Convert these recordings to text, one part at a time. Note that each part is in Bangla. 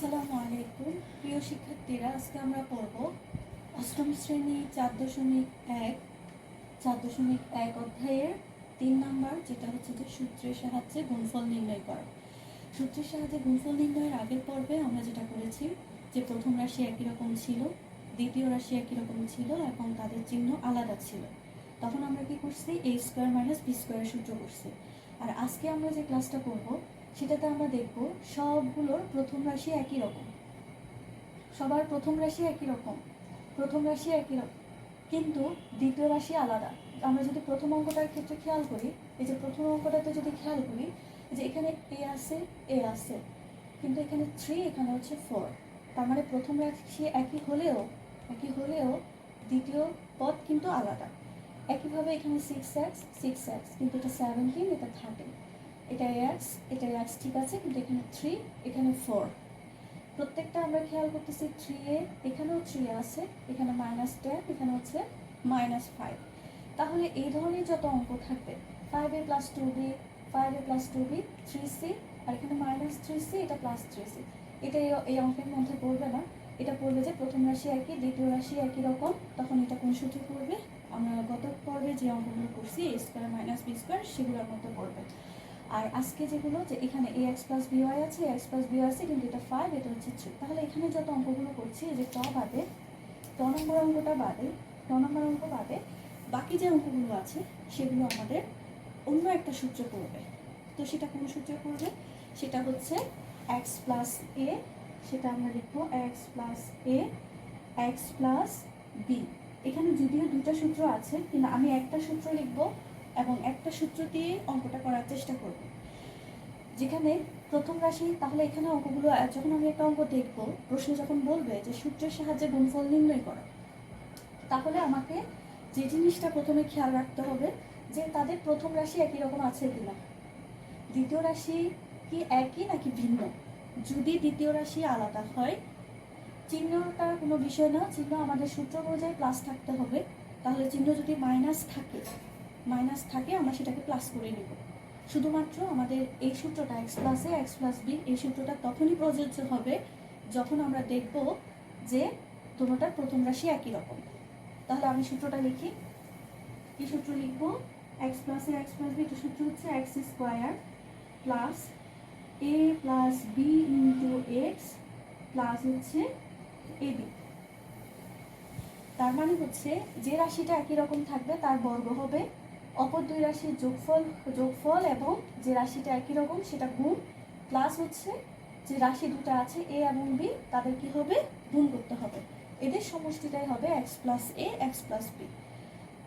আসসালামু আলাইকুম। প্রিয় শিক্ষার্থীরা, আজকে আমরা পড়ব অষ্টম শ্রেণি চার দশমিক এক, চার দশমিক এক অধ্যায়ের তিন নাম্বার, যেটা হচ্ছে যে সূত্রের সাহায্যে গুণফল নির্ণয় করা। সূত্রের সাহায্যে গুণফল নির্ণয়ের আগের পর্বে আমরা যেটা করেছি, যে প্রথম রাশি একই রকম ছিল, দ্বিতীয় রাশি একই রকম ছিল এবং তাদের চিহ্ন আলাদা ছিল। তখন আমরা কি করছি? A square minus B square সূত্র করছি। আর আজকে আমরা যে ক্লাসটা করব সেটাতে আমরা দেখব সবগুলোর প্রথম রাশি একই রকম। সবার প্রথম রাশি একই রকম, প্রথম রাশি একই রকম, কিন্তু দ্বিতীয় রাশি আলাদা। আমরা যদি প্রথম অঙ্কটার ক্ষেত্রে খেয়াল করি, এই যে প্রথম অঙ্কটাতে যদি খেয়াল করি যে এখানে এ আছে এ আছে, কিন্তু এখানে থ্রি এখানে হচ্ছে ফোর তার মানে প্রথম রাশি একই হলেও একই হলেও দ্বিতীয় পদ কিন্তু আলাদা। একইভাবে এখানে সিক্স এক্স সিক্স এক্স কিন্তু এটা সেভেন্টিন এটা থার্টিন এটা এক্স এটা এক্স ঠিক আছে, কিন্তু এখানে থ্রি এখানে ফোর প্রত্যেকটা আমরা খেয়াল করতেছি থ্রি এ, এখানেও থ্রি আছে, এখানে মাইনাস টেন এখানে হচ্ছে মাইনাস ফাইভ তাহলে এই ধরনের যত অঙ্ক থাকবে five A plus two B five A plus two B three C আর এখানে মাইনাস থ্রি সি এটা প্লাস থ্রি সি এটা এই- অঙ্কের মধ্যে পড়বে না, এটা পড়বে যে প্রথম রাশি একই, দ্বিতীয় রাশি একই রকম, তখন এটা কোন সূত্রে পড়বে? আমরা গত পর্বে যে অঙ্কগুলো করছি A square minus B square সেগুলোর মধ্যে পড়বে। আর আজকে যেগুলো যে এখানে A X plus B Y আছে এক্স প্লাস বি আছে, কিন্তু এটা ফাইভ এটা হচ্ছে থ্রি তাহলে এখানে যত অঙ্কগুলো করছি যে ক বাদে, ক নম্বর অঙ্কটা বাদে, ক নম্বর অঙ্ক বাদে, বাকি যে অঙ্কগুলো আছে, সেগুলো আমাদের অন্য একটা সূত্র পড়বে তো সেটা কোন সূত্রে পড়বে সেটা হচ্ছে এক্স প্লাস এ সেটা আমরা লিখব X plus A X plus B এখানে যদিও দুটা সূত্র আছে, কিন্তু আমি একটা সূত্র লিখব এবং একটা সূত্র দিয়ে অঙ্কটা করার চেষ্টা করব। যেখানে প্রথম রাশি, তাহলে এখানে অঙ্কগুলো, যখন আমি একটা অঙ্ক দেখব, প্রশ্ন যখন বলবে যে সূত্রের সাহায্যে গুণফল নির্ণয় করো, তাহলে আমাকে যে জিনিসটা প্রথমে খেয়াল রাখতে হবে যে তাদের প্রথম রাশি একই রকম আছে কিনা। দ্বিতীয় রাশি কি একই নাকি ভিন্ন? যদি দ্বিতীয় রাশি আলাদা হয়, চিহ্নটা কোনো বিষয় না, চিহ্ন আমাদের সূত্র অনুযায়ী প্লাস থাকতে হবে। তাহলে চিহ্ন যদি মাইনাস থাকে মাইনাস থাকে, আমরা সেটাকে প্লাস করে নেব। শুধুমাত্র আমাদের এই সূত্রটা X plus A X plus B এই সূত্রটা তখনই প্রযোজ্য হবে যখন আমরা দেখব যে দুটোটার প্রথম রাশি একই রকম। তাহলে আমি সূত্রটা লিখি। কি সূত্র লিখব? X plus A X plus B এটা সূত্র হচ্ছে X square plus A plus B into X plus হচ্ছে এ বি তার মানে হচ্ছে যে রাশিটা একই রকম থাকবে, তার বর্গ হবে অপর দুই রাশির যোগফল যোগফল এবং যে রাশিটা একই রকম সেটা গুণ প্লাস হচ্ছে যে রাশি দুটো আছে এ এবং বি তাদের কি হবে? গুণ করতে হবে। এদের সমষ্টিটাই হবে X plus A X plus B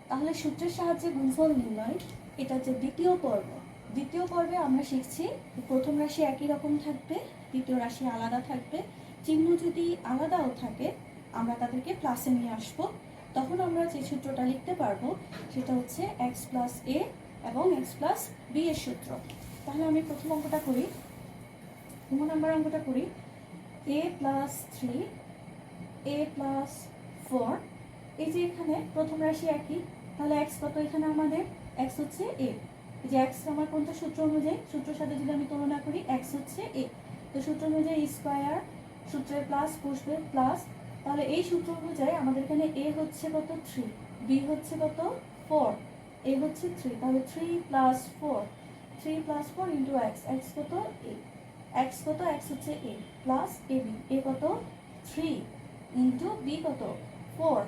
তাহলে সূত্রের সাহায্যে গুণফল নির্ণয়, এটা যে দ্বিতীয় পর্ব। দ্বিতীয় পর্বে আমরা শিখছি প্রথম রাশি একই রকম থাকবে, দ্বিতীয় রাশি আলাদা থাকবে। চিহ্ন যদি আলাদাও থাকে, আমরা তাদেরকে প্লাসে নিয়ে আসব। তখন আমরা যে সূত্রটা লিখতে পারব, সেটা হচ্ছে এক্স প্লাস এ এবং এক্স প্লাস বি এর সূত্র। তাহলে আমি প্রথম অঙ্কটা করি, প্রথম নাম্বার অঙ্কটা করি। A plus three A plus four এই যে এখানে প্রথম রাশি একই, তাহলে এক্স কত এখানে আমাদের? এক্স হচ্ছে এ এই যে এক্স আমার কোনটা সূত্র অনুযায়ী, সূত্রের সাথে যদি আমি তুলনা করি এক্স হচ্ছে এ তো সূত্র অনুযায়ী স্কোয়ার সূত্রের প্লাস বসবে প্লাস তাহলে এই সূত্র অনুযায়ী আমাদের এখানে এ হচ্ছে কত থ্রি বি হচ্ছে কত ফোর এ হচ্ছে থ্রি তাহলে three plus four three plus four into X X কত এ এক্স কত এক্স হচ্ছে এ প্লাস এ বি এ কত থ্রি ইন্টু বি কত ফোর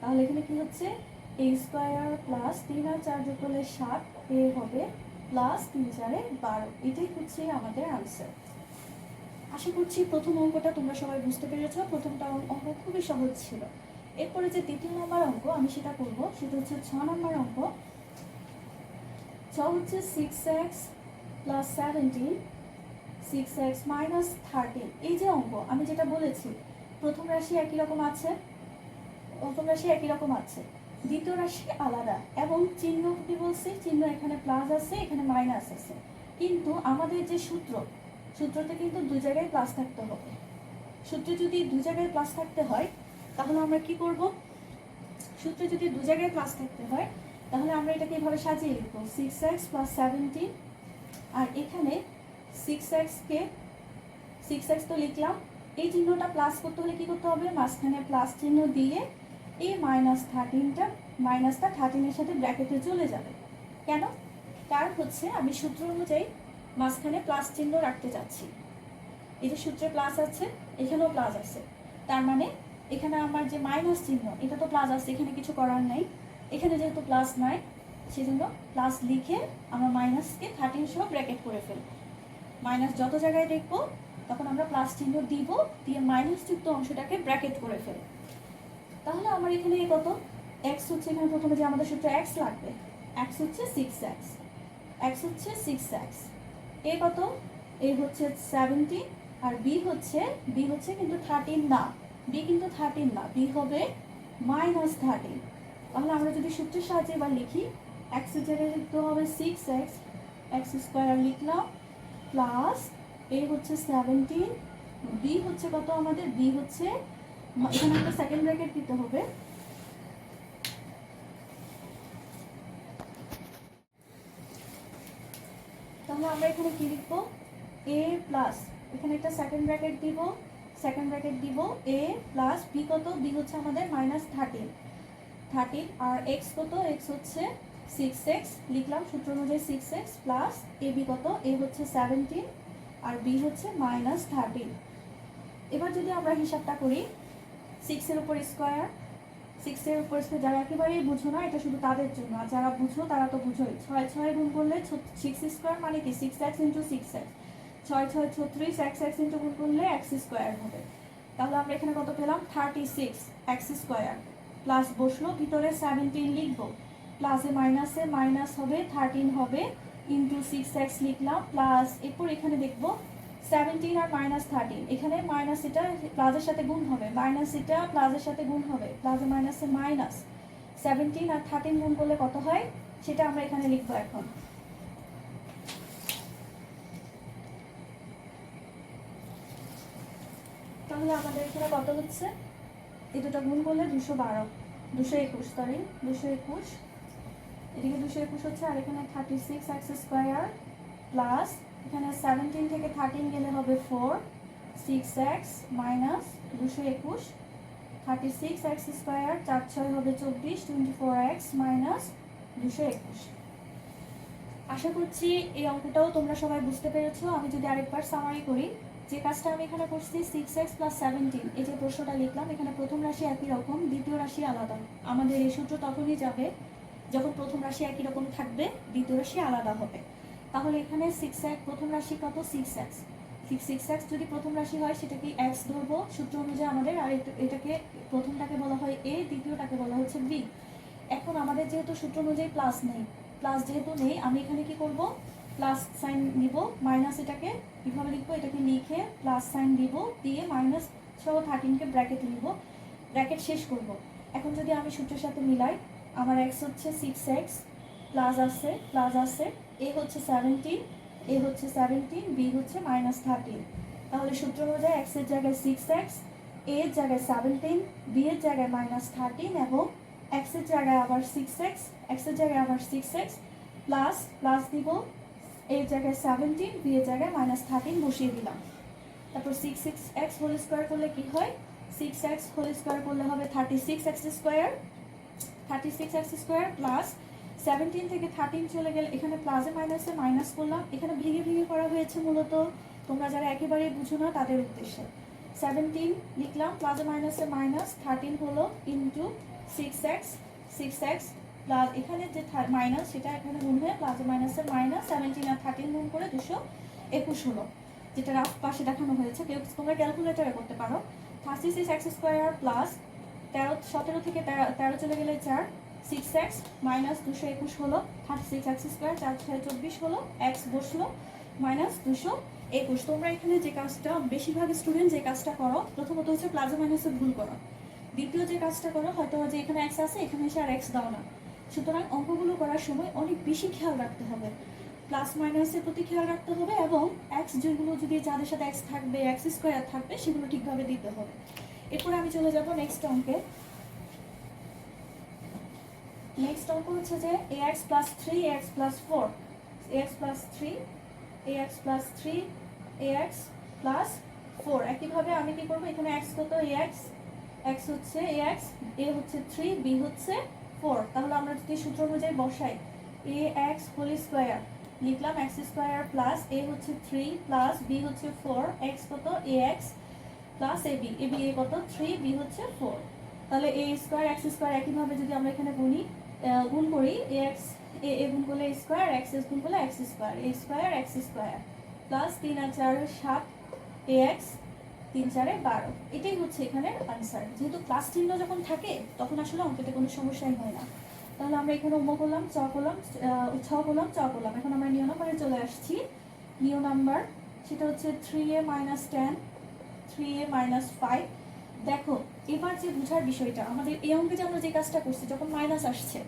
তাহলে এখানে কি হচ্ছে? এ স্কোয়ার প্লাস তিন আর চার যোগ করলে সাত এ হবে প্লাস তিন চারে বারো, এটাই হচ্ছে আমাদের আনসার আশা করছি প্রথম অঙ্কটা তোমরা সবাই বুঝতে পেরেছ। প্রথমটা অঙ্ক খুবই সহজ ছিল। এরপরে যে দ্বিতীয় নম্বর অঙ্ক, আমি সেটা করব। সেটা হচ্ছে ছ নম্বর অঙ্ক। ছ হচ্ছে six X plus seventeen six X minus thirteen এই যে অঙ্ক, আমি যেটা বলেছি, প্রথম রাশি একই রকম আছে, প্রথম রাশি একই রকম আছে। দ্বিতীয় রাশি আলাদা এবং চিহ্ন কি বলছি, চিহ্ন এখানে প্লাস আছে, এখানে মাইনাস আছে। কিন্তু আমাদের যে সূত্র সূত্রতে কিন্তু দু জায়গায় প্লাস থাকতে হবে। সূত্রে যদি দু জায়গায় প্লাস থাকতে হয়, তাহলে আমরা কি করব? সূত্রে যদি দু জায়গায় প্লাস থাকতে হয়, তাহলে আমরা এটাকে এভাবে সাজিয়ে লিখব। সিক্স এক্স প্লাস সেভেন্টিন আর এখানে সিক্স এক্সকে সিক্স এক্স তো লিখলাম, এই চিহ্নটা প্লাস করতে হলে কি করতে হবে? মাঝখানে প্লাস চিহ্ন দিয়ে এই মাইনাস থার্টিনটা মাইনাসটা থার্টিনের সাথে ব্র্যাকেটে চলে যাবে। কেন? কারণ হচ্ছে আমি সূত্র অনুযায়ী মাঝখানে প্লাস চিহ্ন রাখতে চাচ্ছি এই যে সূত্রে প্লাস আছে, এখানেও প্লাস আছে। তার মানে এখানে আমার যে মাইনাস চিহ্ন, এটা তো প্লাস আছে, এখানে কিছু করার নাই। এখানে যেহেতু প্লাস নাই, সেজন্য প্লাস লিখে আমরা মাইনাসকে থার্টিন সহ ব্র্যাকেট করে ফেলব। মাইনাস যত জায়গায় দেখব, তখন আমরা প্লাস চিহ্ন দিব, দিয়ে মাইনাস যুক্ত অংশটাকে ব্র্যাকেট করে ফেলব। তাহলে আমার এখানে কত? এক্স হচ্ছে এখানে প্রথমে যে আমাদের সূত্র এক্স লাগবে এক্স হচ্ছে সিক্স এক্স এক্স হচ্ছে সিক্স এক্স এ কত? এ হচ্ছে সেভেন্টি আর বি হচ্ছে বি হচ্ছে কিন্তু থার্টিন না। বি কিন্তু থার্টিন না। বি হবে মাইনাস থার্টিন তাহলে আমরা যদি সূত্রের সাহায্যে এবার লিখি এক্স লিখতে হবে সিক্স এক্স এক্স স্কোয়ার লিখলাম প্লাস এ হচ্ছে সেভেন্টিন বি হচ্ছে কত আমাদের? বি হচ্ছে, এখানে একটা সেকেন্ড ব্র্যাকেট দিতে হবে। তাহলে আমরা এখানে কি লিখব? এ প্লাস এখানে একটা সেকেন্ড ব্র্যাকেট দিব সেকেন্ড ব্র্যাকেট দিব এ প্লাস বি কত? বি হচ্ছে আমাদের মাইনাস থার্টিন থার্টিন আর এক্স কত? এক্স হচ্ছে সিক্স এক্স লিখলাম সূত্র অনুযায়ী six X plus A B কত? এ হচ্ছে সেভেন্টিন আর বি হচ্ছে মাইনাস থার্টিন এবার যদি আমরা হিসাবটা করি সিক্সের উপর স্কোয়ার সিক্সের উপর যারা একেবারেই বুঝো না, এটা শুধু তাদের জন্য। আর যারা বুঝো, তারা তো বুঝোই। ছয় ছয় গুণ করলে সিক্স স্কোয়ার মানে কি? Six X into six X ছয় ছয় ছত্রিশ এক্স এক্স ইন্টু গুণ করলে এক্স স্কোয়ার হবে। তাহলে আমরা এখানে কত পেলাম? Thirty six X square plus বসল, ভিতরে সেভেন্টিন লিখব। প্লাসে মাইনাসে মাইনাস হবে থার্টিন হবে ইন্টু সিক্স এক্স লিখলাম। প্লাস এরপর এখানে দেখব সেভেন্টিন আর মাইনাস থার্টিন এখানে মাইনাস এটা প্লাসের সাথে গুণ হবে। মাইনাস এটা প্লাসের সাথে গুণ হবে। প্লাসে মাইনাসে মাইনাস সেভেন্টিন আর থার্টিন গুণ করলে কত হয়? সেটা আমরা এখানে লিখব এখন। তাহলে আমাদের এখানে কত হচ্ছে? এই দুটো গুণ করলে দুশো বারো। দুশো একুশ সরি দুশো একুশ। এদিকে দুশো একুশ হচ্ছে আর এখানে thirty six X square plus এখানে সেভেন্টিন থেকে থার্টিন গেলে হবে ফোর সিক্স এক্স মাইনাস দুশো একুশ। থার্টি সিক্স এক্স স্কোয়ার চার ছয় হবে চব্বিশ টোয়েন্টি ফোর এক্স মাইনাস দুশো একুশ। আশা করছি এই অঙ্কটাও তোমরা সবাই বুঝতে পেরেছ। আমি যদি আরেকবার সামারি করি, যে কাজটা আমি এখানে করছি সিক্স এক্স প্লাস সেভেন্টিন এই যে প্রশ্নটা লিখলাম, এখানে প্রথম রাশি একই রকম, দ্বিতীয় রাশি আলাদা। আমাদের এই সূত্র তখনই যাবে যখন প্রথম রাশি একই রকম থাকবে, দ্বিতীয় রাশি আলাদা হবে। তাহলে এখানে সিক্স এক্স প্রথম রাশি কত? সিক্স এক্স সিক্স এক্স যদি প্রথম রাশি হয়, সেটাকে এক্স ধরবো। সূত্র অনুযায়ী আমাদের, আর এটা- এটাকে প্রথমটাকে বলা হয় এ দ্বিতীয়টাকে বলা হচ্ছে বি এখন আমাদের যেহেতু সূত্র অনুযায়ী প্লাস নেই প্লাস যেহেতু নেই, আমি এখানে কি করব? প্লাস সাইন নিব মাইনাস এটাকে কীভাবে লিখব? এটাকে লিখে প্লাস সাইন দিব, দিয়ে মাইনাস সহ থার্টিনকে ব্র্যাকেট নিব ব্র্যাকেট শেষ করব। এখন যদি আমি সূত্রের সাথে মিলাই, আমার এক্স হচ্ছে সিক্স এক্স প্লাস আছে প্লাস আছে এ হচ্ছে সেভেন্টিন এ হচ্ছে সেভেন্টিন বি হচ্ছে মাইনাস থার্টিন তাহলে সূত্র অনুযায়ী এক্সের জায়গায় সিক্স এক্স এ এর জায়গায় সেভেন্টিন বি এর জায়গায় মাইনাস থার্টিন এবং এক্সের জায়গায় আবার সিক্স এক্স এক্সের জায়গায় আবার সিক্স এক্স প্লাস প্লাস দিব এর জায়গায় সেভেন্টিন বি এর জায়গায় মাইনাস থার্টিন বসিয়ে দিলাম। তারপর six six X whole square করলে কি হয়? সিক্স এক্স হোল স্কোয়ার করলে হবে thirty six X square thirty six X square plus seventeen থেকে থার্টিন চলে গেলে, এখানে প্লাসে মাইনাসে মাইনাস করলাম। এখানে ভেঙে ভেঙে করা হয়েছে মূলত। তোমরা যারা একেবারেই বুঝো না, তাদের উদ্দেশ্যে। সেভেন্টিন লিখলাম প্লাসে মাইনাসে মাইনাস থার্টিন হলো into six X six X plus এখানে যে মাইনাস সেটা এখানে গুণ হয়ে প্লাসে মাইনাসের মাইনাস সেভেন্টিন আর থার্টিন গুণ করে দুশো একুশ হলো। যেটা রাফ পাশে দেখানো হয়েছে। কেউ তোমরা ক্যালকুলেটারে করতে পারো। Thirty six X square plus তেরো, সতেরো থেকে তেরো চলে গেলে চার সিক্স এক্স মাইনাস দুশো একুশ হলো থার্টি সিক্স এক্স স্কোয়ার চার ছয় চব্বিশ হলো এক্স বসল মাইনাস দুশো একুশ তোমরা এখানে যে কাজটা, বেশিরভাগ স্টুডেন্ট যে কাজটা করো, প্রথমত হচ্ছে প্লাজা মাইনাসে ভুল করো। দ্বিতীয় যে কাজটা করো, হয়তো যে এখানে এক্স আছে, এখানে এসে আর এক্স দাও না। সুতরাং অঙ্কগুলো করার সময় অনেক বেশি খেয়াল রাখতে হবে। প্লাস মাইনাসের প্রতি খেয়াল রাখতে হবে এবং এক্স যেগুলো যদি যাদের সাথে এক্স থাকবে এক্স স্কোয়ার থাকবে, সেগুলো ঠিকভাবে দিতে হবে। এরপরে আমি চলে যাব নেক্সট অঙ্কে। নেক্সট অঙ্ক হচ্ছে যে a x plus three a x plus four a x plus three a x plus three a x plus four একইভাবে আমি কি করব? এখানে এক্স কত? এ এক্স এক্স হচ্ছে এ এক্স এ হচ্ছে থ্রি বি হচ্ছে ফোর তাহলে আমরা যদি সূত্র অনুযায়ী বসাই এ এক্স হোল স্কোয়ার লিখলাম এক্স স্কোয়ার প্লাস এ হচ্ছে থ্রি প্লাস বি হচ্ছে ফোর এক্স কত? A x plus a b a b a কত? থ্রি বি হচ্ছে ফোর তাহলে এ স্কোয়ার এক্স স্কোয়ার একইভাবে যদি আমরা এখানে আহ, গুণ করি এক্স এ এ গুণ করলে স্কোয়ার এক্স এস গুণ করলে x square a square x square plus তিন আর চার সাত এ এক্স তিন চারে বারো। এটাই হচ্ছে এখানে আনসার যেহেতু ক্লাস চিহ্ন যখন থাকে, তখন আসলে অঙ্কতে কোনো সমস্যাই হয় না। তাহলে আমরা এখানে উম করলাম, চ করলাম ছ করলাম, চ করলাম। এখন আমরা নিয় নম্বরে চলে আসছি। নিয় নাম্বার, সেটা হচ্ছে three a minus ten three a minus five দেখো, এবার যে বুঝার বিষয়টা, আমাদের এই অঙ্কে যে আমরা যে কাজটা করছি, যখন মাইনাস আসছে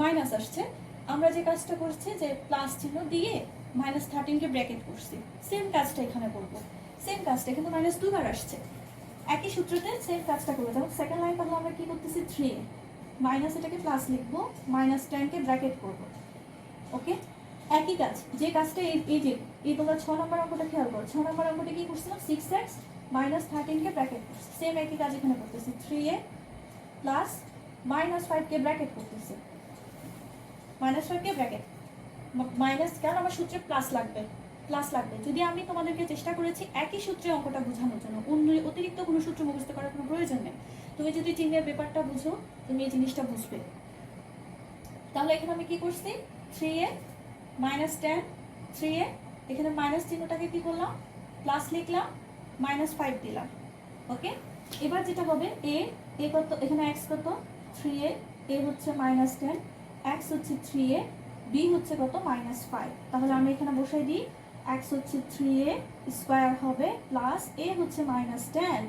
মাইনাস আসছে, আমরা যে কাজটা করছি যে প্লাস চিহ্ন দিয়ে মাইনাস থার্টিনকে ব্র্যাকেট করছি। সেম কাজটা এখানে করব। সেম কাজটা কিন্তু মাইনাস দুবার আসছে। একই সূত্রতে সেম কাজটা করব। যেমন সেকেন্ড লাইন তাহলে আমরা কি করতেছি? থ্রি মাইনাস এটাকে প্লাস লিখব মাইনাস টেনকে ব্র্যাকেট করব। ওকে একই কাজ, যে কাজটা এই যে, এই তোমরা ছ নম্বর অঙ্কটা খেয়াল করো। ছ নম্বর অঙ্কটা কি করছিলাম? সিক্স এক্স মাইনাস থার্টিনকে ব্র্যাকেট করছি। সেম একই কাজ এখানে করতেছি। থ্রি এ প্লাস মাইনাস ফাইভকে ব্র্যাকেট করতেছি। মাইনাস ফাইভকে ব্র্যাকেট মাইনাস কারণ আমার সূত্রে প্লাস লাগবে। প্লাস লাগবে। যদি আমি তোমাদেরকে চেষ্টা করেছি একই সূত্রে অঙ্কটা বোঝানোর জন্য, অন্য অতিরিক্ত কোনো সূত্র মুখস্থ করার কোনো প্রয়োজন নেই। তুমি যদি চিহ্নের ব্যাপারটা বুঝো, তুমি এই জিনিসটা বুঝবে। তাহলে এখানে আমি কি করছি? Three a minus ten three a, এখানে মাইনাস চিহ্নটাকে কি করলাম? প্লাস লিখলাম। মাইনাস ফাইভ দিলাম ওকে এবার যেটা হবে এ এ কত, এখানে এক্স কত? থ্রি এ এ হচ্ছে মাইনাস টেন এক্স হচ্ছে থ্রি এ বি হচ্ছে কত? মাইনাস ফাইভ তাহলে আমি এখানে বসাই দিই এক্স হচ্ছে থ্রি এ স্কোয়ার হবে প্লাস এ হচ্ছে মাইনাস টেন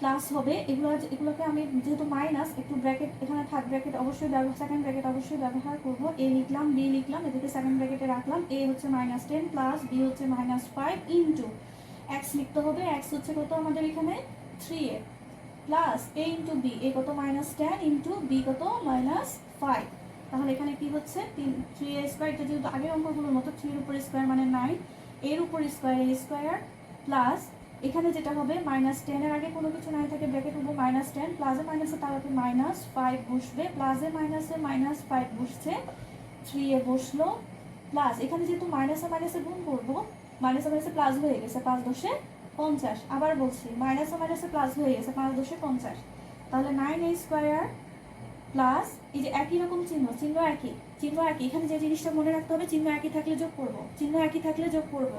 প্লাস হবে, এগুলো এগুলোকে আমি যেহেতু মাইনাস একটু ব্র্যাকেট এখানে থার্ড ব্র্যাকেট অবশ্যই ব্যবহার সেকেন্ড ব্র্যাকেট অবশ্যই ব্যবহার করব। এ লিখলাম বি লিখলাম, এদিকে সেকেন্ড ব্র্যাকেটে রাখলাম এ হচ্ছে মাইনাস টেন প্লাস বি হচ্ছে মাইনাস ফাইভ ইন্টু এক্স লিখতে হবে এক্স হচ্ছে কত আমাদের এখানে? Three a plus a into b a কত মাইনাস টেন ইন্টু বি কত মাইনাস ফাইভ তাহলে এখানে কি হচ্ছে? তিন থ্রি এ স্কোয়ার এটা যেহেতু আগের অঙ্কগুলোর মতো থ্রির উপর স্কোয়ার মানে নাইন এর উপর স্কোয়ার এ স্কোয়ার প্লাস এখানে যেটা হবে মাইনাস টেনের আগে কোনো কিছু নাই থাকে ব্র্যাকেট উঠবো মাইনাস টেন প্লাসে মাইনাসে তারপরে মাইনাস ফাইভ বসবে প্লাসে মাইনাসে মাইনাস ফাইভ বসছে থ্রি এ বসল প্লাস এখানে যেহেতু মাইনাসে মাইনাসে গুণ করব মাইনাসে মাইনাসে প্লাস হয়ে গেছে পাঁচ দশে পঞ্চাশ। আবার বলছি মাইনাসে মাইনাসে প্লাস হয়ে গেছে পাঁচ দশে পঞ্চাশ। তাহলে নাইন এ স্কোয়ার প্লাস এই যে একই রকম চিহ্ন চিহ্ন একই চিহ্ন একই। এখানে যে জিনিসটা মনে রাখতে হবে, চিহ্ন একই থাকলে যোগ করব। চিহ্ন একই থাকলে যোগ করব।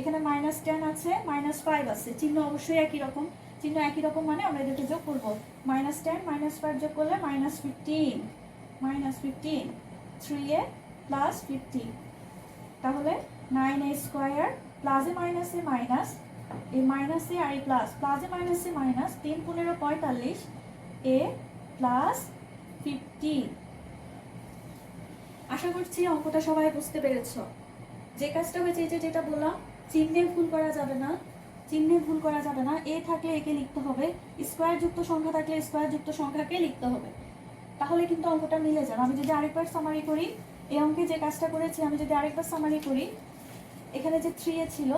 এখানে মাইনাস টেন আছে মাইনাস ফাইভ আছে। চিহ্ন অবশ্যই একই রকম। চিহ্ন একই রকম মানে আমরা এদেরকে যোগ করব। মাইনাস টেন মাইনাস ফাইভ যোগ করলে minus fifteen minus fifteen three a plus fifteen তাহলে নাইন এ স্কোয়ার প্লাসে মাইনাসে মাইনাস এই মাইনাসে আর এ প্লাস, প্লাসে মাইনাসে মাইনাস তিন পনেরো পঁয়তাল্লিশ, এ প্লাস ফিফটিন। আশা করছি অঙ্কটা সবাই বুঝতে পেরেছ। যে কাজটা হয়েছে যে যেটা বললাম চিহ্নে ভুল করা যাবে না চিহ্নে ভুল করা যাবে না, এ থাকলে একে লিখতে হবে, স্কোয়ার যুক্ত সংখ্যা থাকলে স্কোয়ার যুক্ত সংখ্যাকে লিখতে হবে। তাহলে কিন্তু অঙ্কটা মিলে যাবে। আমি যদি আরেকবার সামারি করি, এই অঙ্কে যে কাজটা করেছি, আমি যদি আরেকবার সামারি করি এখানে যে থ্রি এ ছিল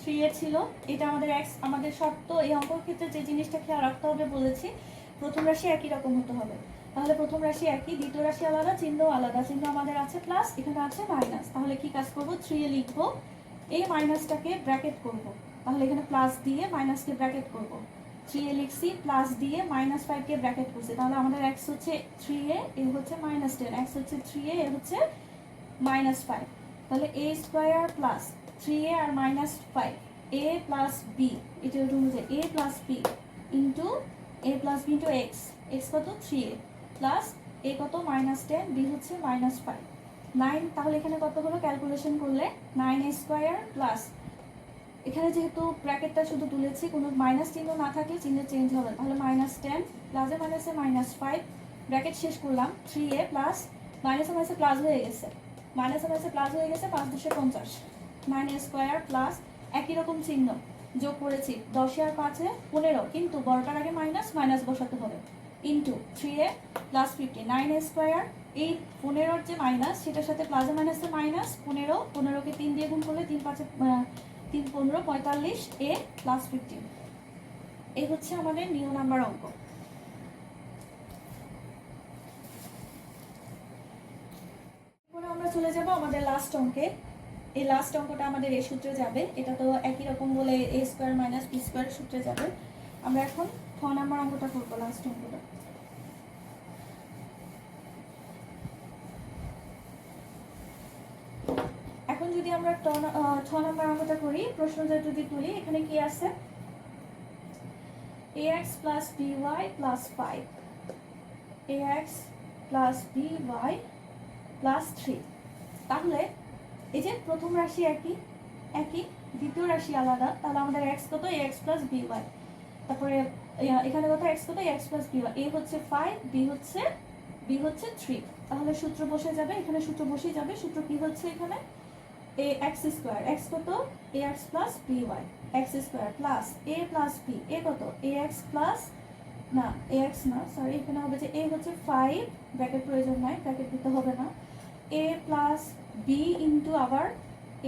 থ্রি এ ছিল, এটা আমাদের এক্স আমাদের শর্ত, এই অঙ্কর ক্ষেত্রে যে জিনিসটা খেয়াল রাখতে হবে বলেছি, প্রথম রাশি একই রকম হতে হবে। তাহলে প্রথম রাশি একই, দ্বিতীয় রাশি আলাদা, চিহ্ন আলাদা, চিহ্ন আমাদের আছে প্লাস এখানে আছে মাইনাস তাহলে কি কাজ করব? থ্রি এ লিখব, এই মাইনাসটাকে ব্র্যাকেট করব। তাহলে এখানে প্লাস দিয়ে মাইনাসকে ব্র্যাকেট করব। থ্রি এ লিখছি প্লাস দিয়ে মাইনাস ফাইভকে ব্র্যাকেট করছি। তাহলে আমাদের এক্স হচ্ছে থ্রি এ হচ্ছে মাইনাস টেন এক্স হচ্ছে থ্রি এ হচ্ছে মাইনাস ফাইভ তাহলে a square plus three a R minus five a plus b এটা অনুযায়ী a plus b into a plus b into x x কত? থ্রি এ প্লাস এ কত? মাইনাস টেন বি হচ্ছে মাইনাস ফাইভ নাইন তাহলে এখানে কত হলো? ক্যালকুলেশন করলে নাইন এ স্কোয়ার প্লাস এখানে যেহেতু ব্র্যাকেটটা শুধু তুলেছি, কোনো মাইনাস চিহ্ন না থাকলে চিহ্ন চেঞ্জ হবে তাহলে মাইনাস টেন প্লাসে মাইনাসে মাইনাস ফাইভ ব্র্যাকেট শেষ করলাম থ্রি এ প্লাস মাইনাসে মাইনাসে প্লাস হয়ে গেছে। মাইনাসে মাইনাসে প্লাস হয়ে গেছে পাঁচ দুশো পঞ্চাশ। নাইন স্কোয়ার প্লাস একই রকম চিহ্ন যোগ করেছি, দশে আর পাঁচে পনেরো, কিন্তু বড়টার আগে মাইনাস মাইনাস বসাতে হবে। Into three a plus fifty nine square এই পনেরোর যে মাইনাস সেটার সাথে প্লাসে মাইনাসে মাইনাস পনেরো, পনেরোকে তিন দিয়ে গুণ করলে তিন পাঁচে তিন পনেরো, পঁয়তাল্লিশ এ প্লাস ফিফটিন এই হচ্ছে আমাদের নিউ নাম্বার অঙ্ক এরপরে আমরা চলে যাব আমাদের লাস্ট অঙ্কে। এই লাস্ট অঙ্কটা আমাদের এই সূত্রে যাবে। এটা তো একই রকম বলে a square minus b square সূত্রে যাবে। আমরা এখন ছ নাম্বার অঙ্কটা করব লাস্ট অঙ্কটা। এখন যদি আমরা ছ নম্বর অঙ্কটা করি প্রশ্নটা যদি তুলি, এখানে কি আছে? ax plus by five ax plus by plus three তাহলে এই যে প্রথম রাশি একই একই, দ্বিতীয় রাশি আলাদা, তাহলে আমাদের এক্স কত? এক্স প্লাস বি ওয়াই তারপরে এখানে কত? এক্স কত এক্স প্লাস by a হচ্ছে ফাইভ বি হচ্ছে, b হচ্ছে থ্রি তাহলে সূত্র বসে যাবে, এখানে সূত্র বসেই যাবে। সূত্র কি হচ্ছে এখানে? এ এক্স স্কোয়ার এক্স কত? A x plus b y x square plus a plus b a কত? এ এক্স প্লাস না এ এক্স না সরি এখানে হবে যে এ হচ্ছে ফাইভ ব্র্যাকেট প্রয়োজন নাই ব্র্যাকেট দিতে হবে না। এ প্লাস বি ইন্টু আবার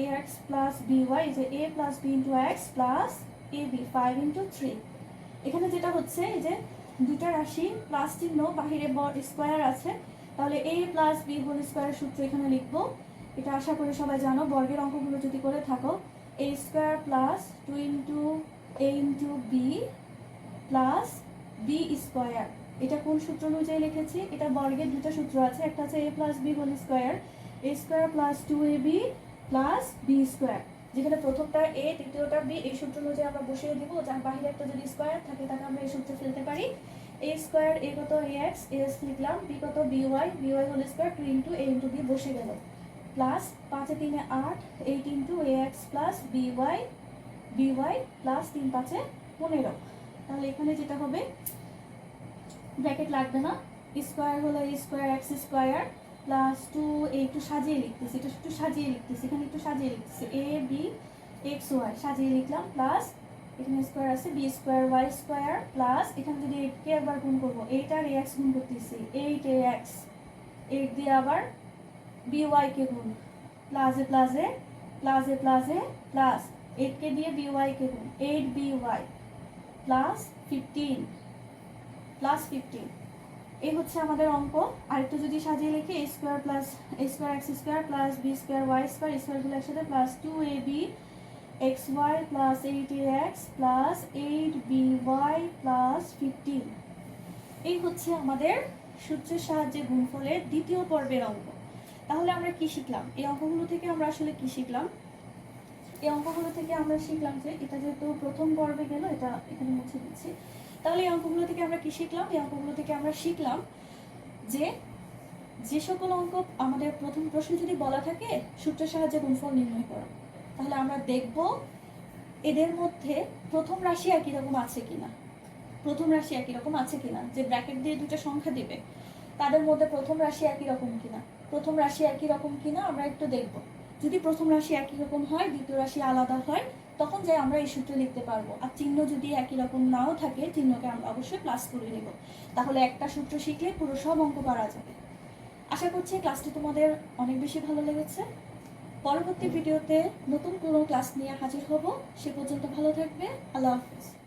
a x plus b y যে a plus b into x plus a b five into three এখানে যেটা হচ্ছে যে দুটা রাশি প্লাস চিহ্ন বাহিরে স্কোয়ার আছে, তাহলে এ প্লাস বি হোল স্কোয়ারের সূত্র এখানে লিখব। এটা আশা করি সবাই জানো, বর্গের অঙ্কগুলো যদি করে থাকো a square plus two into a into b plus b square এটা কোন সূত্র অনুযায়ী লিখেছি? এটা বর্গের দুটো সূত্র আছে, একটা আছে a plus b whole square a square plus two a b plus b square যেখানে প্রথমটা এ দ্বিতীয়টা বি এই সূত্র অনুযায়ী আমরা বসিয়ে দিব, যার বাইরে একটা যদি স্কোয়ার থাকে তাকে আমরা এই সূত্রে ফেলতে পারি। এ স্কোয়ার এ কত এ এক্স এ এক্স লিখলাম বি কত b y b y whole square two into a into b বসে গেল। প্লাস পাঁচে তিনে আট eight into a x plus b y b y plus তিন পাঁচে পনেরো। তাহলে এখানে যেটা হবে ব্র্যাকেট লাগবে না। স্কোয়ার হলো square, x square, plus two একটু সাজিয়ে লিখতেছি এটা একটু সাজিয়ে লিখতেছি, এখানে একটু সাজিয়ে লিখতেছি। এ, বি, এক্স, ওয়াই সাজিয়ে লিখলাম, প্লাস এখানে স্কোয়ার আছে, b square, y square, plus এখানে যদি এইটকে একবার গুণ করব, এইট আর এ এক্স গুণ করতেছি, এইট এ এক্স, এইট দিয়ে আবার বিওয়াই কে গুণ, প্লাসে প্লাসে প্লাসে প্লাসে প্লাস, এইট কে দিয়ে বিওয়াই কে গুণ, eight b, y, plus fifteen plus fifteen এই হচ্ছে আমাদের অঙ্ক। আর একটু যদি সাজিয়ে লিখি a square plus a square x square plus b square y square স্কোয়ারগুলো একসাথে plus two a b x y plus eight a x plus eight b y plus fifteen এই হচ্ছে আমাদের সূত্রের সাহায্যে গুণফলের দ্বিতীয় পর্বের অঙ্ক। তাহলে আমরা কি শিখলাম? এই অঙ্কগুলো থেকে আমরা আসলে কি শিখলাম? এই অঙ্কগুলো থেকে আমরা শিখলাম যে এটা যেহেতু প্রথম পর্বে গেল, এটা এখানে মুছে দিচ্ছি। তাহলে এই অঙ্কগুলো থেকে আমরা কি শিখলাম? এই অঙ্কগুলো থেকে আমরা শিখলাম যে যে সকল অঙ্ক আমাদের প্রথম প্রশ্ন যদি বলা থাকে, সূত্রের সাহায্যে গুণফল নির্ণয় করা। তাহলে আমরা দেখব এদের মধ্যে প্রথম রাশি একই রকম আছে কিনা। প্রথম রাশি একই রকম আছে কিনা, যে ব্র্যাকেট দিয়ে দুটো সংখ্যা দিবে, তাদের মধ্যে প্রথম রাশি একই রকম কিনা। প্রথম রাশি একই রকম কিনা আমরা একটু দেখব। যদি প্রথম রাশি একই রকম হয়, দ্বিতীয় রাশি আলাদা হয় তখন যাই আমরা এই সূত্রে লিখতে পারব। আর চিহ্ন যদি একই রকম নাও থাকে চিহ্নকে আমরা অবশ্যই প্লাস করে নেব। তাহলে একটা সূত্র শিখলে পুরো সব অঙ্ক করা যাবে। আশা করছি ক্লাসটি তোমাদের অনেক বেশি ভালো লেগেছে। পরবর্তী ভিডিওতে নতুন কোনো ক্লাস নিয়ে হাজির হব। সে পর্যন্ত ভালো থাকবে। আল্লাহ হাফিজ।